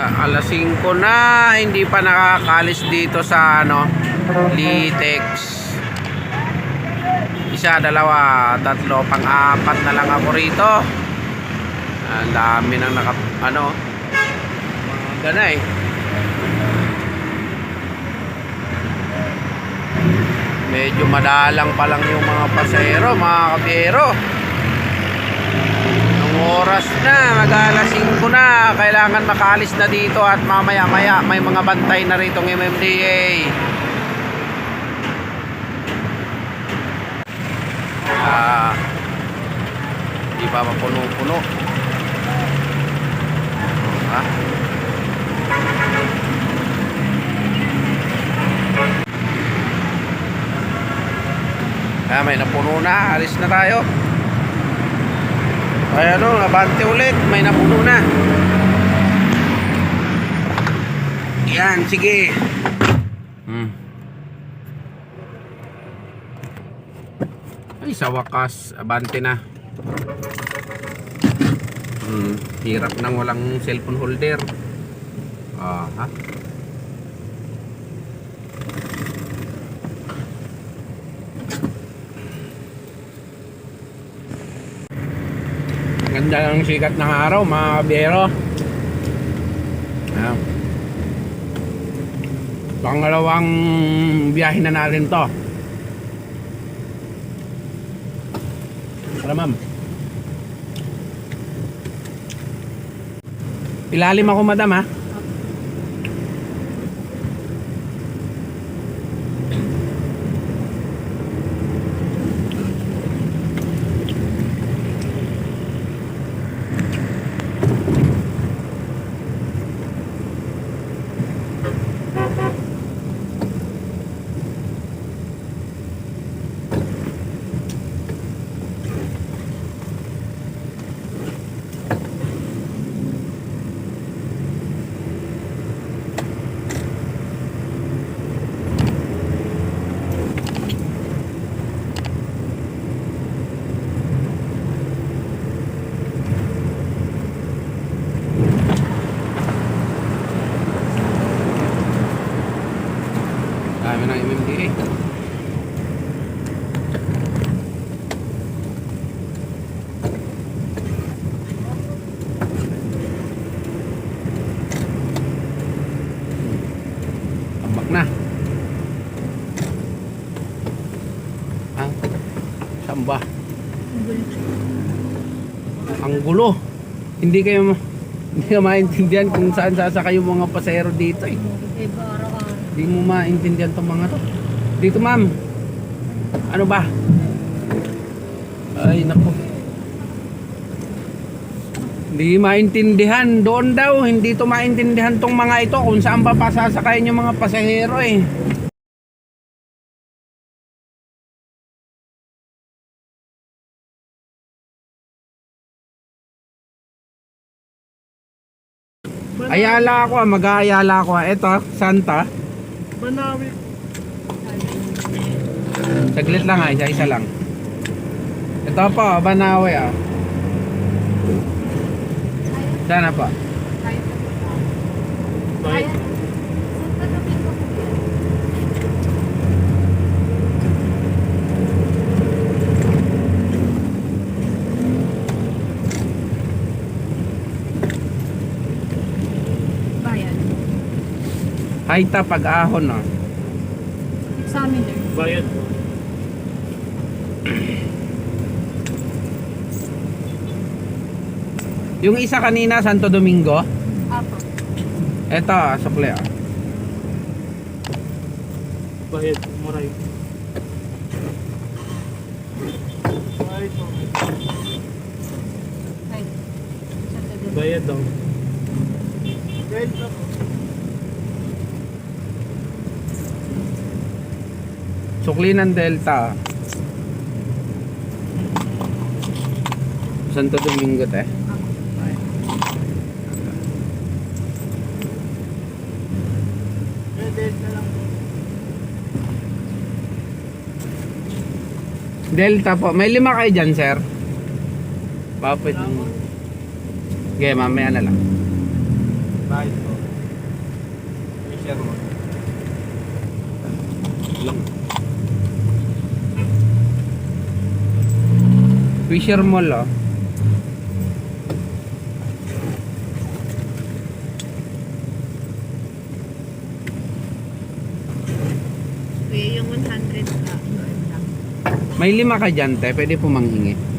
Ah, alas 5 na, hindi pa nakakalis dito sa ano, Litex. Isa, dalawa, tatlo, pang-apat na lang ako rito. Ang dami nang naka, ano, mga gana eh. Medyo madalang pa lang yung mga pasero, mga kabiyero. Oras na, mag alas 5 na, kailangan makalis na dito at mamaya maya may mga bantay na rito ng MMDA. Ah, di pa mapuno-puno. Ha? Kaya may napuno na, alis na tayo. Ay ano, abante ulit, may napuno na. Yan, sige. Hmm. Ay, sa wakas, abante na. Hmm, hirap nang walang cellphone holder. Ah, ha? Ganda ng sikat ng araw, mga kabiyero. Ayan. Pangalawang biyahe na natin to. Para ma'am. Ilalim ako madam ha. Dami ng MMDA. Tambak na. Ah, saan ba? Ang gulo. Hindi kayo hindi ka maintindihan kung saan sasakay yung mga pasahero dito eh. Hindi mo maintindihan tong mga to. Dito ma'am. Ano ba? Ay nako. Hindi maintindihan. Doon daw. Hindi to maintindihan tong mga ito kung saan pa pasasakayin yung mga pasahero eh. Ayala ako, ah, mag-aayala ako. ah. Ito, Santa. Banawi. Saglit lang ah, isa-isa lang. Ito po, Banawe ah. Sana po. Bakit? Haita pag-ahon ah. Examiner. Bayad. Yung isa kanina, Santo Domingo. Apo. Ito, ah, sukli ah. Bayad. Maray. Bayad. Ay. Santa Cruz. Bayad daw. Bayad daw. Sukli ng Delta. Santo Domingo te. Delta po. May lima kayo dyan, sir. Bakit? Okay, mamaya na lang. Bayad daw. Fisher mo. Lang. Fisher Mall oh. Kuya, yung 100 ka. May lima ka dyan, te. Pwede po manghingi.